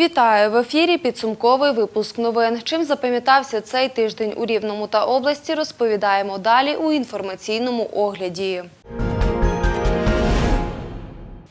Вітаю в ефірі. Підсумковий випуск новин. Чим запам'ятався цей тиждень у Рівному та області, розповідаємо далі у інформаційному огляді.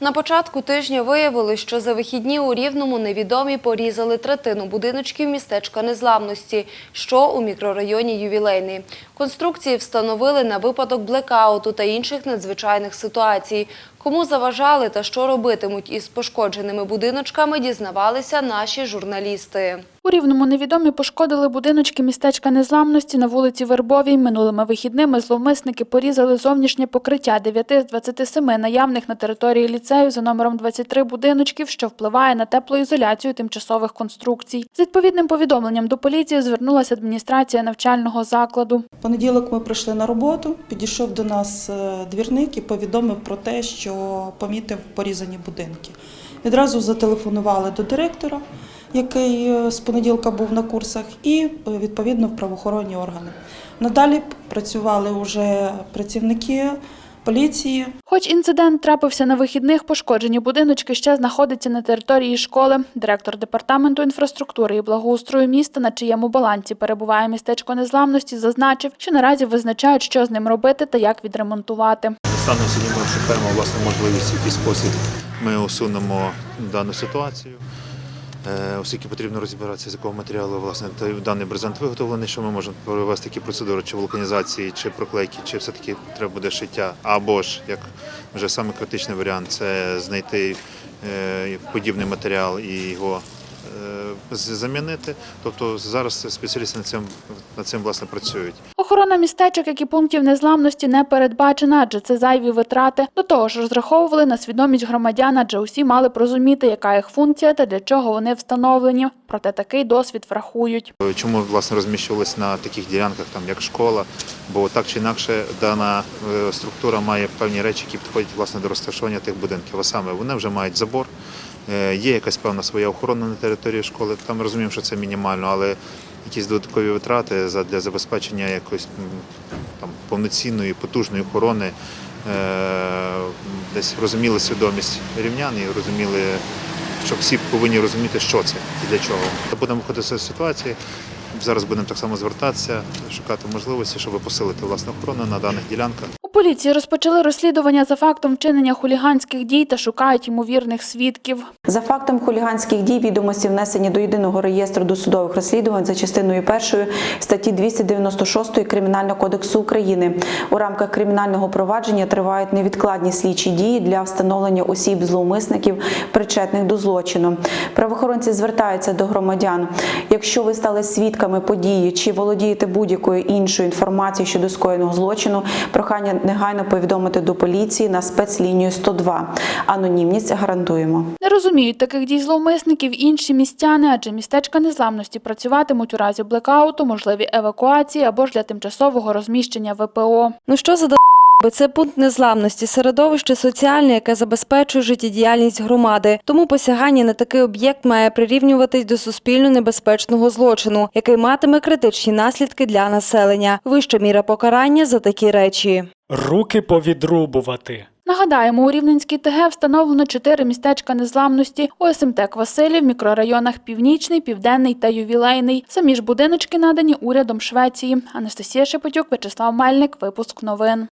На початку тижня виявили, що за вихідні у Рівному невідомі порізали третину будиночків містечка Незламності, що у мікрорайоні Ювілейний. Конструкції встановили на випадок блекауту та інших надзвичайних ситуацій. Кому заважали та що робитимуть із пошкодженими будиночками, дізнавалися наші журналісти. У Рівному невідомі пошкодили будиночки містечка Незламності на вулиці Вербовій. Минулими вихідними зловмисники порізали зовнішнє покриття 9 з 27 наявних на території ліцею за номером 23 будиночків, що впливає на теплоізоляцію тимчасових конструкцій. З відповідним повідомленням до поліції звернулася адміністрація навчального закладу. Понеділок ми прийшли на роботу. Підійшов до нас е, двірник і повідомив про те, що помітив порізані будинки. Відразу зателефонували до директора, який е, з понеділка був на курсах, і е, відповідно в правоохоронні органи. Надалі працювали вже працівники поліції, Хоч інцидент трапився на вихідних, пошкоджені будиночки ще знаходяться на території школи. Директор департаменту інфраструктури і благоустрою міста, на чиєму балансі перебуває містечко незламності, зазначив, що наразі визначають, що з ним робити та як відремонтувати. Станом сьогодні ми шукаємо власне можливість, в який спосіб ми усунемо дану ситуацію. Е, Оскільки потрібно розібратися, з якого матеріалу власне даний брезент виготовлений, що ми можемо провести такі процедури, чи вулканізації, чи проклейки, чи все-таки треба буде шиття, або ж як вже саме критичний варіант це знайти е, подібний матеріал і його замінити. Тобто зараз спеціалісти над цим над цим власне працюють. Охорона містечок, як і пунктів незламності, не передбачена, адже це зайві витрати. До того ж, розраховували на свідомість громадян, адже усі мали б розуміти, яка їх функція та для чого вони встановлені. Проте такий досвід врахують. Чому власне розміщувалися на таких ділянках, там як школа? Бо так чи інакше дана е, структура має певні речі, які підходять власне до розташування тих будинків. А саме вони вже мають забор, е, є якась певна своя охорона на території школи. Там розуміємо, що це мінімально, але якісь додаткові витрати для забезпечення якоїсь там повноцінної, потужної охорони. е, Десь розуміли свідомість рівнян і розуміли що всі повинні розуміти, що це і для чого. Будемо виходити з ситуації. Зараз будемо так само звертатися, шукати можливості, щоб посилити власну охорону на даних ділянках. У поліції розпочали розслідування за фактом вчинення хуліганських дій та шукають ймовірних свідків. За фактом хуліганських дій відомості внесені до єдиного реєстру досудових розслідувань за частиною першої статті 296 Кримінального кодексу України. У рамках кримінального провадження тривають невідкладні слідчі дії для встановлення осіб зловмисників, причетних до злочину. Правоохоронці звертаються до громадян. Якщо ви стали свідками події чи володієте будь-якою іншою інформацією щодо скоєного злочину, прохання негайно повідомити до поліції на спецлінію 102. Анонімність гарантуємо. Не розуміють таких дій зловмисників інші містяни, адже містечка незламності працюватимуть у разі блекауту, можливі евакуації або ж для тимчасового розміщення ВПО. Ну що за бо це пункт незламності, середовище соціальне, яке забезпечує життєдіяльність громади. Тому посягання на такий об'єкт має прирівнюватись до суспільно небезпечного злочину, який матиме критичні наслідки для населення. Вища міра покарання за такі речі. Руки повідрубувати. Нагадаємо, у Рівненській ТГ встановлено чотири містечка незламності у СМТ Квасилів, мікрорайонах Північний, Південний та Ювілейний. Самі ж будиночки надані урядом Швеції. Анастасія Шепетюк, Вячеслав Мельник. Випуск новин.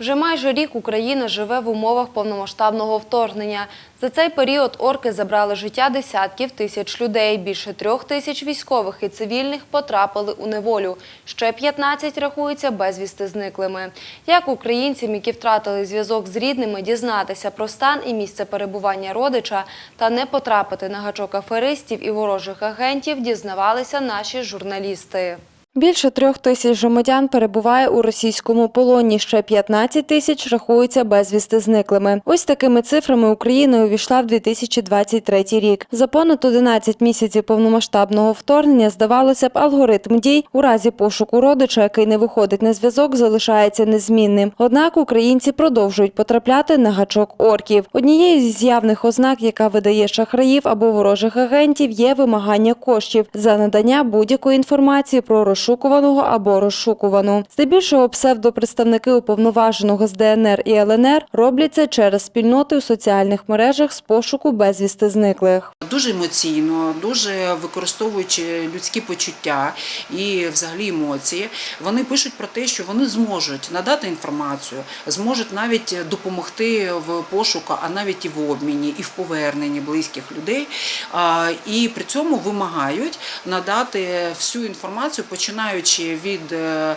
Вже майже рік Україна живе в умовах повномасштабного вторгнення. За цей період орки забрали життя десятків тисяч людей. Більше трьох тисяч військових і цивільних потрапили у неволю. Ще 15 рахуються безвісти зниклими. Як українцям, які втратили зв'язок з рідними, дізнатися про стан і місце перебування родича та не потрапити на гачок аферистів і ворожих агентів, дізнавалися наші журналісти. Більше трьох тисяч громадян перебуває у російському полоні. Ще 15 тисяч рахуються безвісти зниклими. Ось такими цифрами Україна увійшла в 2023 рік. За понад 11 місяців повномасштабного вторгнення здавалося б, алгоритм дій у разі пошуку родича, який не виходить на зв'язок, залишається незмінним. Однак українці продовжують потрапляти на гачок орків. Однією з явних ознак, яка видає шахраїв або ворожих агентів, є вимагання коштів за надання будь-якої інформації про розшукування розшукуваного або розшукувану. Здебільшого псевдопредставники уповноваженого з ДНР і ЛНР роблять це через спільноти у соціальних мережах з пошуку безвісти зниклих. Дуже емоційно, дуже використовуючи людські почуття і взагалі емоції, вони пишуть про те, що вони зможуть надати інформацію, зможуть навіть допомогти в пошуку, а навіть і в обміні, і в поверненні близьких людей. І при цьому вимагають надати всю інформацію, починаючи від е,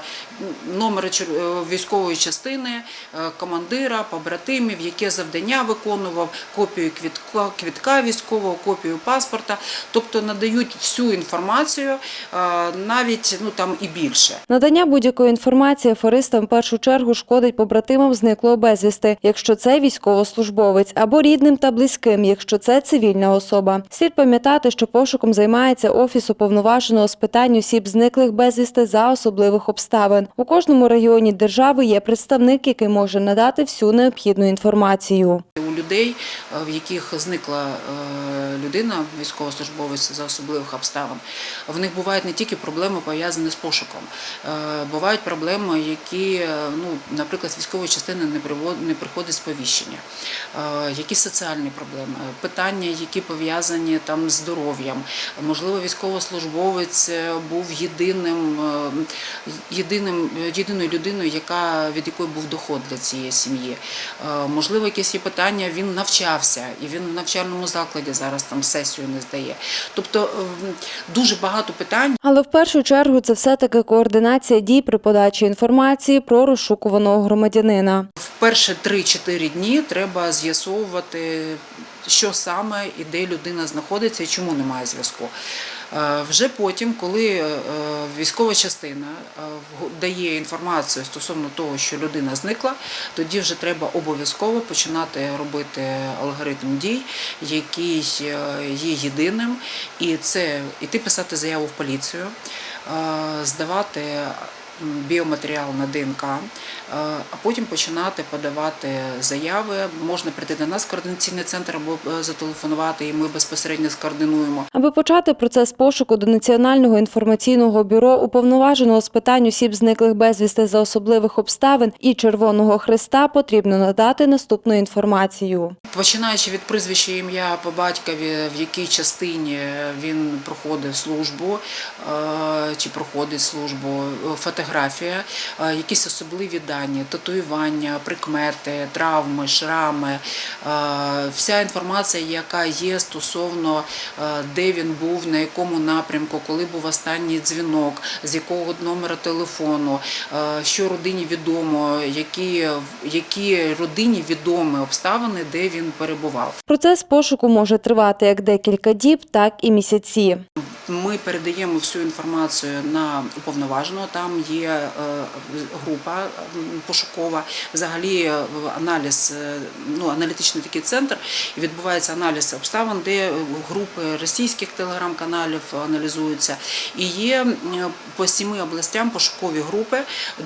номера е, військової частини, е, командира, побратимів, яке завдання виконував, копію квітка, квітка військового, копію паспорта, тобто надають всю інформацію, навіть ну там і більше. Надання будь-якої інформації аферистам в першу чергу шкодить побратимам зниклого безвісти, якщо це військовослужбовець, або рідним та близьким, якщо це цивільна особа. Слід пам'ятати, що пошуком займається офіс уповноваженого з питань осіб зниклих безвісти за особливих обставин. У кожному районі держави є представник, який може надати всю необхідну інформацію. Людей, е, в яких зникла е, людина, військовослужбовець за особливих обставин, в них бувають не тільки проблеми пов'язані з пошуком, Е, бувають проблеми, які, ну, наприклад, військової частини не приходить сповіщення, якісь соціальні проблеми, питання, які пов'язані там з здоров'ям. Можливо, військовослужбовець був єдиним, єдиним, єдиною людиною, яка від якої був доход для цієї сім'ї. Можливо, якісь є питання, він навчався, і він в навчальному закладі зараз там сесію не здає. Тобто е, дуже багато питань. Але в першу чергу це все-таки координація дій при подачі інформації про розшукуваного громадянина. В перші 3-4 дні треба з'ясовувати, що саме і де людина знаходиться і чому немає зв'язку. Е, Вже потім, коли е, військова частина е, дає інформацію стосовно того, що людина зникла, тоді вже треба обов'язково починати робити алгоритм дій, який е, є єдиним, і це іти писати заяву в поліцію, е, здавати біоматеріал на ДНК, е, а потім починати подавати заяви. Можна прийти до нас в координаційний центр або е, зателефонувати, і ми безпосередньо скоординуємо. Аби почати процес пошуку до Національного інформаційного бюро уповноваженого з питань осіб зниклих безвісти за особливих обставин і Червоного Христа потрібно надати наступну інформацію. Починаючи від прізвища ім'я по батькові, в якій частині він проходив службу е, чи проходить службу, е, фотографія, е, якісь особливі дані, татуювання, прикмети, травми, шрами, е, вся інформація, яка є стосовно е, де він був, на якому напрямку, коли був останній дзвінок, з якого номера телефону, що родині відомо, які, які родині відомі обставини, де він перебував. Процес пошуку може тривати як декілька діб, так і місяці. Ми передаємо всю інформацію на уповноваженого. Там є е, група пошукова. Взагалі е, аналіз, е, ну аналітичний такий центр, і відбувається аналіз обставин, де групи російських телеграм-каналів аналізуються. І є по сіми областям пошукові групи,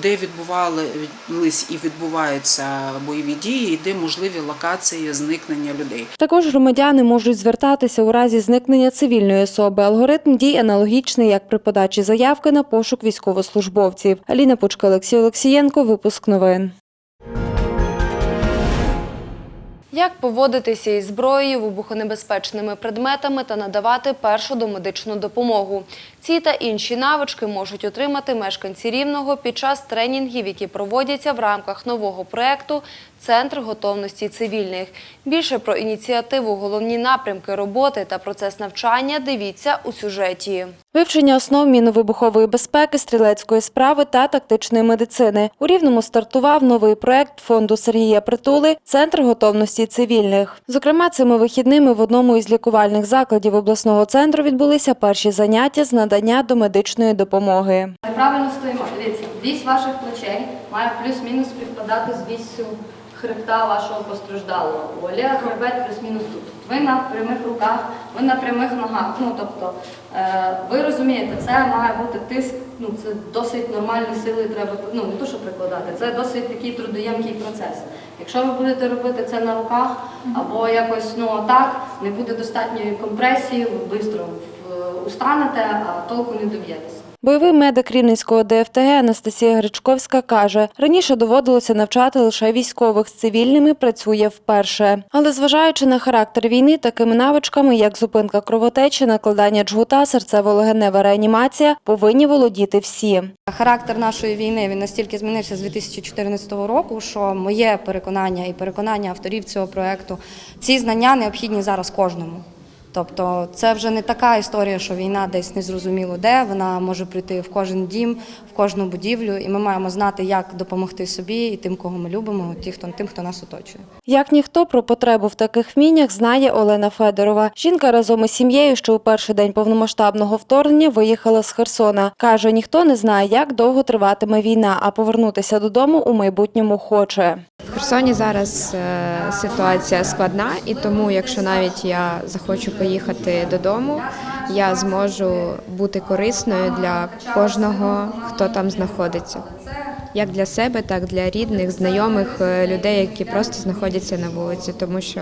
де відбувались і відбуваються бойові дії, і де можливі локації зникнення людей. Також громадяни можуть звертатися у разі зникнення цивільної особи. Алгоритм дій аналогічний, як при подачі заявки на пошук військовослужбовців. Аліна Пучка, Олексій Олексієнко. Випуск новин. Як поводитися із зброєю, вибухонебезпечними предметами та надавати першу домедичну допомогу. Ці та інші навички можуть отримати мешканці Рівного під час тренінгів, які проводяться в рамках нового проєкту «Центр готовності цивільних». Більше про ініціативу, головні напрямки роботи та процес навчання дивіться у сюжеті. Вивчення основ міновибухової безпеки, стрілецької справи та тактичної медицини. У Рівному стартував новий проект фонду Сергія Притули «Центр готовності цивільних». Зокрема, цими вихідними в одному із лікувальних закладів обласного центру відбулися перші заняття з надання домедичної допомоги. Правильно стоїмо. Вісь ваших плечей має плюс-мінус співпадати з віссю хребта вашого постраждалого. У Олега хребет плюс-мінус тут. Ви на прямих руках, ви на прямих ногах. Ну тобто, е, ви розумієте, це має бути тиск. Ну це досить нормальні сили. Треба ну не то, що прикладати. Це досить такий трудоємкий процес. Якщо ви будете робити це на руках або якось ну так, не буде достатньої компресії, ви швидко е, устанете, а толку не доб'єтеся. Бойовий медик Рівненського ДФТГ Анастасія Гречковська каже, раніше доводилося навчати лише військових з цивільними працює вперше. Але зважаючи на характер війни, такими навичками, як зупинка кровотечі, накладання джгута, серцево-легенева реанімація, повинні володіти всі. Характер нашої війни він настільки змінився з 2014 року, що моє переконання і переконання авторів цього проекту, ці знання необхідні зараз кожному. Тобто це вже не така історія, що війна десь незрозуміло де, вона може прийти в кожен дім, в кожну будівлю, і ми маємо знати, як допомогти собі і тим, кого ми любимо, ті, хто тим, хто нас оточує. Як ніхто про потребу в таких вміннях знає Олена Федорова. Жінка разом із сім'єю, що у перший день повномасштабного вторгнення виїхала з Херсона. Каже, ніхто не знає, як довго триватиме війна, а повернутися додому у майбутньому хоче. Херсоні зараз е, ситуація складна, і тому, якщо навіть я захочу поїхати додому, я зможу бути корисною для кожного, хто там знаходиться. Як для себе, так і для рідних, знайомих е, людей, які просто знаходяться на вулиці, тому що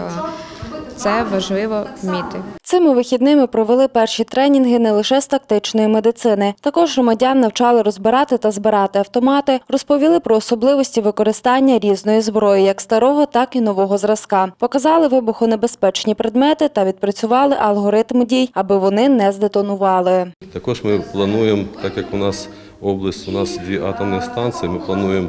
це важливо вміти. Цими вихідними провели перші тренінги не лише з тактичної медицини. Також громадян навчали розбирати та збирати автомати, розповіли про особливості використання різної зброї, як старого, так і нового зразка. Показали вибухонебезпечні предмети та відпрацювали алгоритм дій, аби вони не здетонували. Також ми плануємо, так як у нас область, у нас дві атомні станції, ми плануємо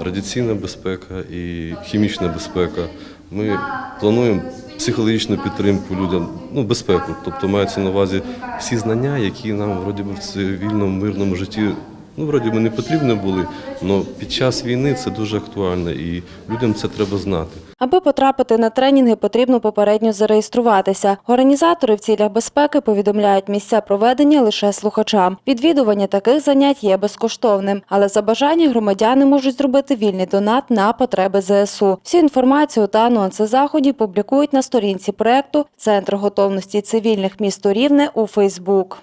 радіаційна безпека і хімічна безпека. Ми плануємо психологічну підтримку людям, ну безпеку. Тобто мається на увазі всі знання, які нам вроді в цивільному мирному житті. Ну, вроді би не потрібні були, але під час війни це дуже актуально і людям це треба знати. Аби потрапити на тренінги, потрібно попередньо зареєструватися. Організатори в цілях безпеки повідомляють місця проведення лише слухачам. Відвідування таких занять є безкоштовним, але за бажання громадяни можуть зробити вільний донат на потреби ЗСУ. Всю інформацію та анонси заходів публікують на сторінці проекту Центр готовності цивільних місто Рівне у Фейсбук.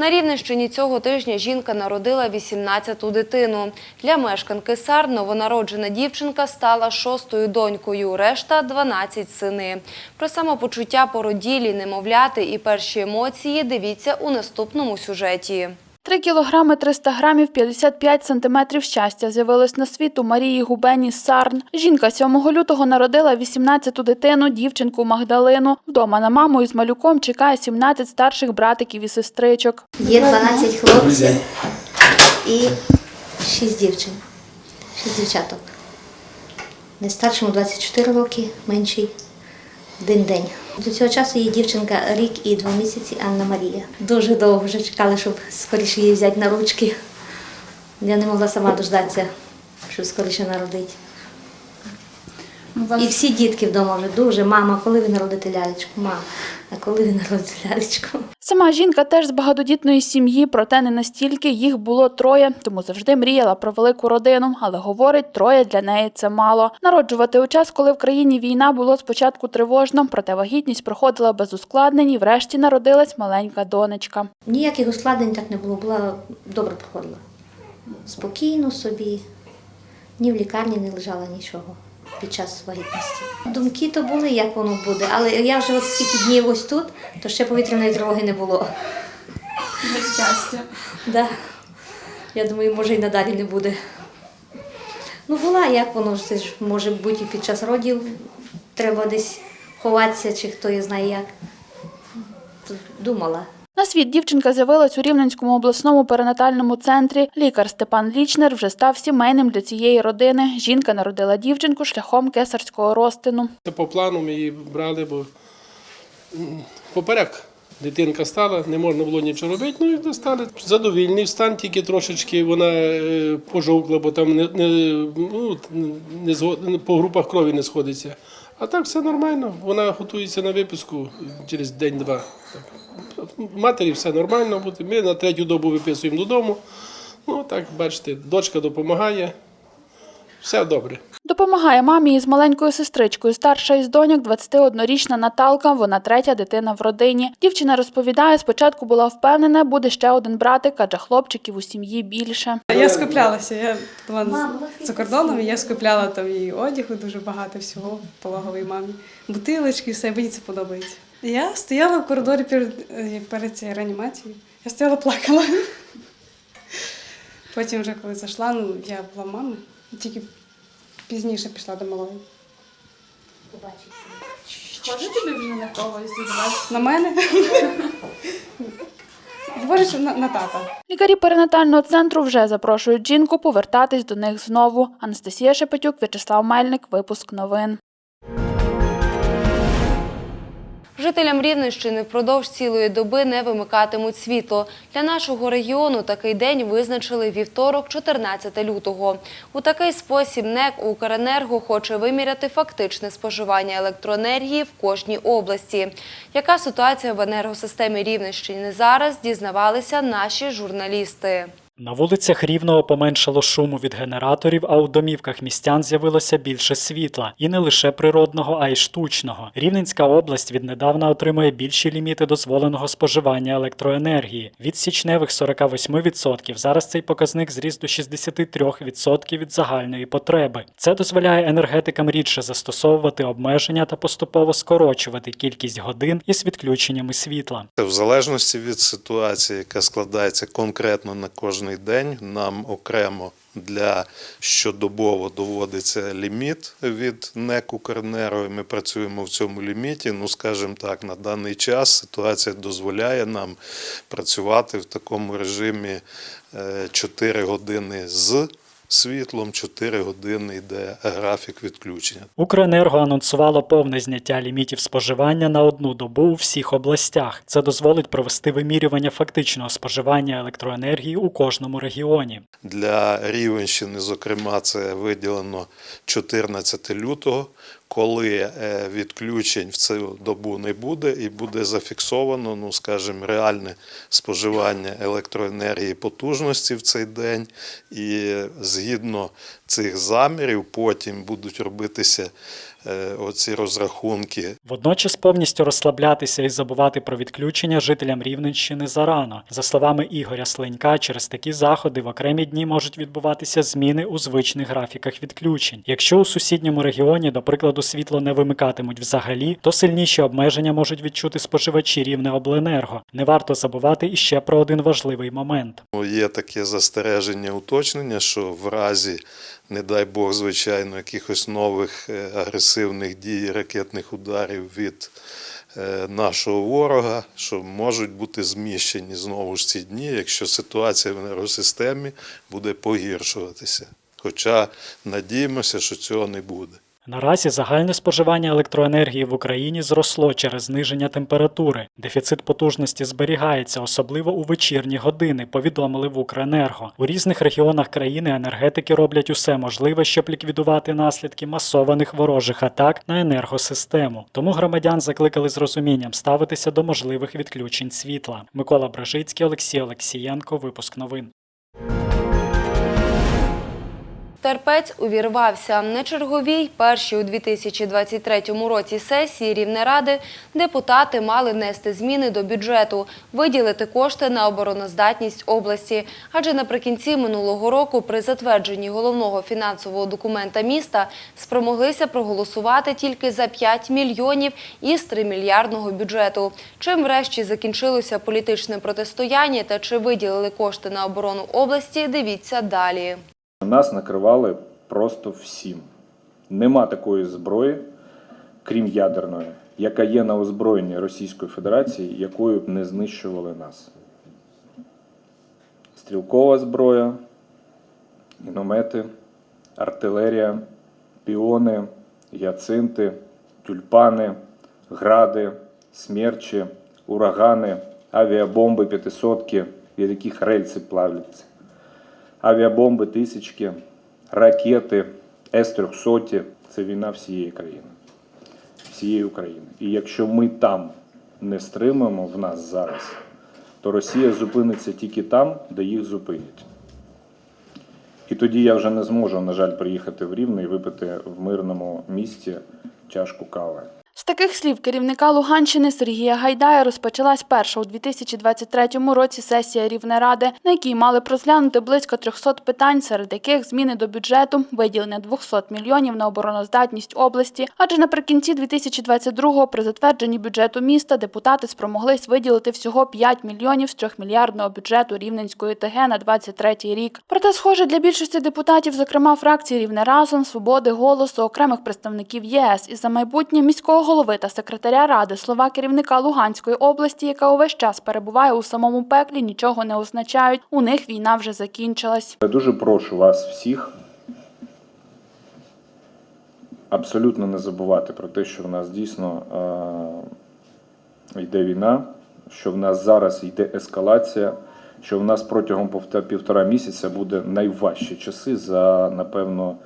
На Рівненщині цього тижня жінка народила 18-ту дитину. Для мешканки Сар новонароджена дівчинка стала шостою донькою, решта – 12 сини. Про самопочуття породілі, немовляти і перші емоції дивіться у наступному сюжеті. 3 кілограми 300 грамів 55 сантиметрів щастя з'явилось на світ у Марії Губені Сарн. Жінка 7 лютого народила 18-ту дитину, дівчинку Магдалину. Вдома на маму із малюком чекає 17 старших братиків і сестричок. Є 12 хлопців і 6 дівчин, 6 дівчаток. Найстаршому 24 роки, менший один день. До цього часу є дівчинка рік і два місяці Анна Марія. Дуже довго вже чекали, щоб скоріше її взяти на ручки. Я не могла сама дождатися, щоб скоріше народити. І всі дітки вдома вже дуже. Мама, коли ви народите лялечку? Мама, а коли ви народите лялечку? Сама жінка теж з багатодітної сім'ї, проте не настільки їх було троє, тому завжди мріяла про велику родину. Але говорить, троє для неї це мало. Народжувати у час, коли в країні війна було спочатку тривожно, проте вагітність проходила без ускладнень і врешті народилась маленька донечка. Ніяких ускладнень так не було, була добре проходила. Спокійно собі, ні в лікарні не лежала нічого під час вагітності. Думки то були, як воно буде, але я вже от скільки днів ось тут, то ще повітряної тривоги не було. Без щастя. Да. Я думаю, може і надалі не буде. Ну, була, як воно це ж може бути і під час родів. Треба десь ховатися, чи хто я знає як. Думала. На світ дівчинка з'явилась у Рівненському обласному перинатальному центрі. Лікар Степан Лічнер вже став сімейним для цієї родини. Жінка народила дівчинку шляхом кесарського розтину. Це по плану ми її брали, бо поперек дитинка стала, не можна було нічого робити, ну і достали. Задовільний стан, тільки трошечки вона е, пожовкла, бо там не, не, ну, не, по групах крові не сходиться. А так все нормально. Вона готується на виписку через день-два. Матері все нормально буде. Ми на третю добу виписуємо додому. Ну так, бачите, дочка допомагає. Все добре. Допомагає мамі із маленькою сестричкою. Старша із доньок 21-річна Наталка. Вона третя дитина в родині. Дівчина розповідає, спочатку була впевнена, буде ще один братик, адже хлопчиків у сім'ї більше. Я скуплялася. Я була за кордоном, і я скупляла там і одягу дуже багато всього пологовій мамі. Бутилочки, все, мені це подобається. Я стояла в коридорі перед, е, перед цією реанімацією. Я стояла плакала. Потім, вже коли зайшла, ну я була мама, тільки пізніше пішла до малої. Схоже тобі вже на когось На мене? Говорить, що на, на тата. Лікарі перинатального центру вже запрошують жінку повертатись до них знову. Анастасія Шепетюк, В'ячеслав Мельник, випуск новин. Жителям Рівненщини впродовж цілої доби не вимикатимуть світло. Для нашого регіону такий день визначили вівторок, 14 лютого. У такий спосіб НЕК «Укренерго» хоче виміряти фактичне споживання електроенергії в кожній області. Яка ситуація в енергосистемі Рівненщини зараз, дізнавалися наші журналісти. На вулицях Рівного поменшало шуму від генераторів, а у домівках містян з'явилося більше світла. І не лише природного, а й штучного. Рівненська область віднедавна отримує більші ліміти дозволеного споживання електроенергії. Від січневих 48% зараз цей показник зріс до 63% від загальної потреби. Це дозволяє енергетикам рідше застосовувати обмеження та поступово скорочувати кількість годин із відключеннями світла. В залежності від ситуації, яка складається конкретно на кожний день, нам окремо для щодобово доводиться ліміт від НЕК «Укренерго», Ми працюємо в цьому ліміті. Ну, скажімо так, на даний час ситуація дозволяє нам працювати в такому режимі 4 години з світлом, 4 години йде графік відключення. Укренерго анонсувало повне зняття лімітів споживання на одну добу у всіх областях. Це дозволить провести вимірювання фактичного споживання електроенергії у кожному регіоні. Для Рівенщини, зокрема, це виділено 14 лютого, коли е, відключень в цю добу не буде і буде зафіксовано, ну скажімо, реальне споживання електроенергії потужності в цей день. І згідно цих замірів потім будуть робитися е, оці розрахунки Водночас повністю розслаблятися і забувати про відключення жителям Рівненщини зарано. За словами Ігоря Сленька, через такі заходи в окремі дні можуть відбуватися зміни у звичних графіках відключень. Якщо у сусідньому регіоні, до прикладу, світло не вимикатимуть взагалі, то сильніші обмеження можуть відчути споживачі рівне обленерго. Не варто забувати іще про один важливий момент. Ну, Є таке застереження, уточнення, що в разі, не дай Бог, звичайно, якихось нових е, агресивних дій, ракетних ударів від е, нашого ворога, що можуть бути зміщені знову ж ці дні, якщо ситуація в енергосистемі буде погіршуватися. Хоча надіємося, що цього не буде. Наразі загальне споживання електроенергії в Україні зросло через зниження температури. Дефіцит потужності зберігається, особливо у вечірні години, повідомили в Укренерго. У різних регіонах країни енергетики роблять усе можливе, щоб ліквідувати наслідки масованих ворожих атак на енергосистему. Тому громадян закликали з розумінням ставитися до можливих відключень світла. Микола Бражицький, Олексій Олексієнко. Випуск новин. Терпець увірвався. На черговій першій у 2023 році сесії Рівнеради депутати мали внести зміни до бюджету, виділити кошти на обороноздатність області. Адже наприкінці минулого року при затвердженні головного фінансового документа міста спромоглися проголосувати тільки за 5 мільйонів із 3 мільярдного бюджету. Чим врешті закінчилося політичне протистояння та чи виділили кошти на оборону області, дивіться далі. Нас накривали просто всім. Нема такої зброї, крім ядерної, яка є на озброєнні Російської Федерації, якою б не знищували нас. Стрілкова зброя, міномети, артилерія, піони, гіацинти, тюльпани, гради, смерчі, урагани, авіабомби п'ятисотки, від яких рельси плавляться авіабомби, тисячки, ракети, С-300 – це війна всієї країни, всієї України. І якщо ми там не стримаємо в нас зараз, то Росія зупиниться тільки там, де їх зупинять. І тоді я вже не зможу, на жаль, приїхати в Рівне і випити в мирному місті чашку кави. Таких слів керівника Луганщини Сергія Гайдая розпочалась перша у 2023 році сесія Рівнеради, на якій мали розглянути близько 300 питань, серед яких зміни до бюджету, виділення 200 мільйонів на обороноздатність області. Адже наприкінці 2022-го при затвердженні бюджету міста депутати спромоглись виділити всього 5 мільйонів з 3 мільярдного бюджету Рівненської ТГ на 23 рік. Проте, схоже, для більшості депутатів, зокрема фракції Рівне разом, свободи, голосу, окремих представників ЄС і за майбутнє міського голови та секретаря ради слова керівника Луганської області, яка увесь час перебуває у самому пеклі, нічого не означають. У них війна вже закінчилась. Я дуже прошу вас всіх абсолютно не забувати про те, що в нас дійсно е, йде війна, що в нас зараз йде ескалація, що в нас протягом півтора місяця буде найважчі часи за, напевно,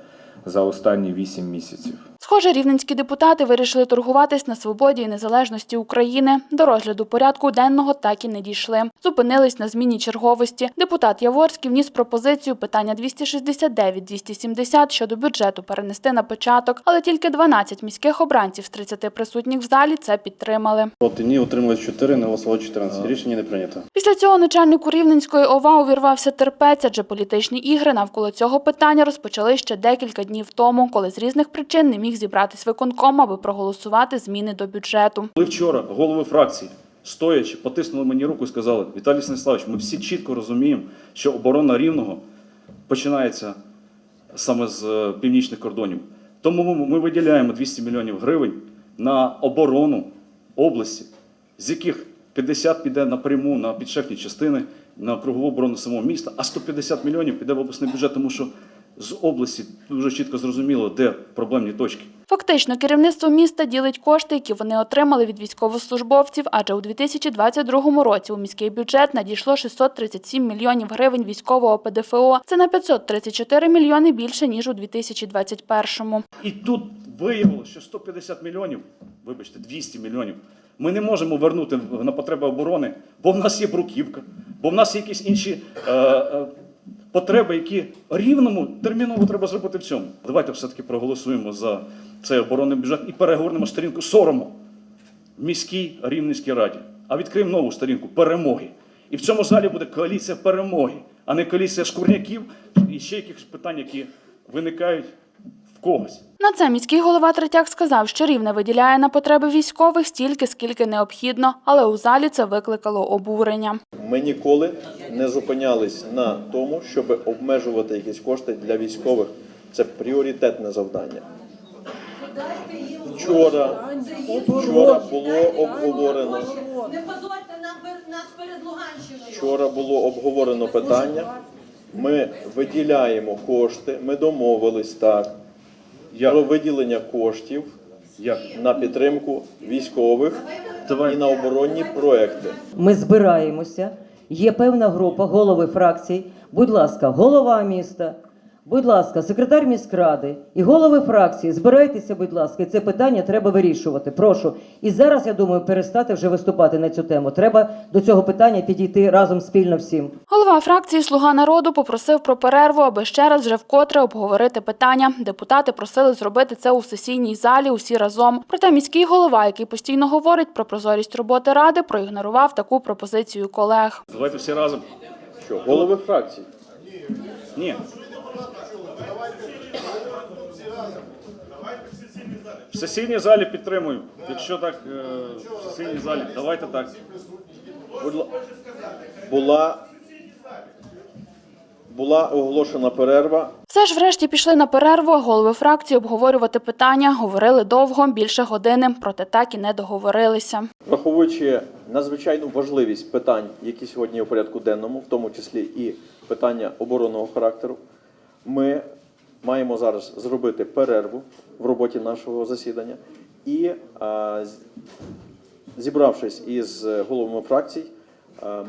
за останні вісім місяців. Схоже, рівненські депутати вирішили торгуватись на свободі і незалежності України. До розгляду порядку денного так і не дійшли. Зупинились на зміні черговості. Депутат Яворський вніс пропозицію питання 269-270 щодо бюджету перенести на початок, але тільки 12 міських обранців з 30 присутніх в залі це підтримали. Проти ні, отримали 4, не голосувало 14. Рішення не прийнято. Після цього начальнику Рівненської ОВА увірвався терпець, адже політичні ігри навколо цього питання розпочали ще декілька днів тому, коли з різних причин не міг зібратись виконком, аби проголосувати зміни до бюджету. Коли вчора голови фракції, стоячи, потиснули мені руку і сказали: Віталій Станіславович, ми всі чітко розуміємо, що оборона рівного починається саме з е, північних кордонів. Тому ми виділяємо 200 мільйонів гривень на оборону області, з яких 50 піде напряму на підшефні частини, на кругову оборону самого міста, а 150 мільйонів піде в обласний бюджет, тому що з області дуже чітко зрозуміло, де проблемні точки. Фактично, керівництво міста ділить кошти, які вони отримали від військовослужбовців, адже у 2022 році у міський бюджет надійшло 637 мільйонів гривень військового ПДФО. Це на 534 мільйони більше, ніж у 2021. І тут виявилося, що 150 мільйонів, вибачте, 200 мільйонів, ми не можемо вернути на потреби оборони, бо в нас є бруківка, бо в нас є якісь інші е, е, потреби, які рівному терміново треба зробити в цьому. Давайте все-таки проголосуємо за цей оборонний бюджет і перегорнемо сторінку сорому в міській Рівненській раді, а відкриємо нову сторінку перемоги. І в цьому залі буде коаліція перемоги, а не коаліція шкурняків і ще якихось питань, які виникають когось. На це міський голова Третяк сказав, що рівне виділяє на потреби військових стільки, скільки необхідно, але у залі це викликало обурення. Ми ніколи не зупинялись на тому, щоб обмежувати якісь кошти для військових. Це пріоритетне завдання. Вчора, вчора було обговорено. Вчора було обговорено питання. Ми виділяємо кошти. Ми домовились так про виділення коштів на підтримку військових і на оборонні проекти. Ми збираємося. Є певна група, голови фракцій. Будь ласка, голова міста, будь ласка, секретар міськради і голови фракції. Збирайтеся, будь ласка, і це питання треба вирішувати. Прошу. І зараз я думаю перестати вже виступати на цю тему. Треба до цього питання підійти разом спільно всім. Голова фракції Слуга народу попросив про перерву, аби ще раз вже вкотре обговорити питання. Депутати просили зробити це у сесійній залі усі разом. Проте міський голова, який постійно говорить про прозорість роботи ради, проігнорував таку пропозицію колег. Давайте всі разом. Що, голови фракцій? Ні. В сесійній залі підтримую. Якщо так, е, в сесійній залі, давайте так. Будь ла- Була, була оголошена перерва. Все ж врешті пішли на перерву, голови фракції обговорювати питання. Говорили довго, більше години, проте так і не договорилися. Враховуючи надзвичайну важливість питань, які сьогодні є у порядку денному, в тому числі і питання оборонного характеру, ми маємо зараз зробити перерву в роботі нашого засідання. І, зібравшись із головами фракцій,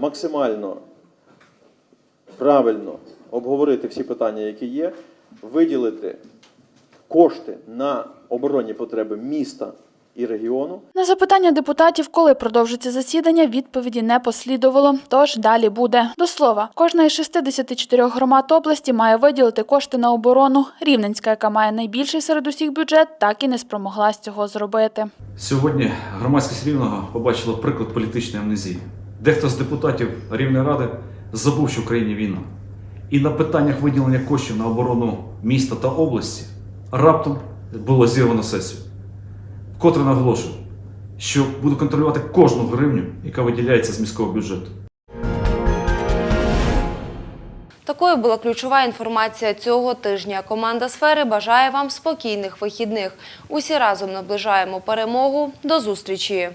максимально правильно обговорити всі питання, які є, виділити кошти на оборонні потреби міста і регіону. На запитання депутатів, коли продовжиться засідання, відповіді не послідувало. Тож далі буде. До слова, кожна із 64 громад області має виділити кошти на оборону. Рівненська, яка має найбільший серед усіх бюджет, так і не спромоглась цього зробити. Сьогодні громадськість Рівного побачила приклад політичної амнезії. Дехто з депутатів Рівної ради забув, що в країні війна. І на питаннях виділення коштів на оборону міста та області раптом було зірвано сесію. Вкотре наголошую, що буду контролювати кожну гривню, яка виділяється з міського бюджету. Такою була ключова інформація цього тижня. Команда сфери бажає вам спокійних вихідних. Усі разом наближаємо перемогу. До зустрічі!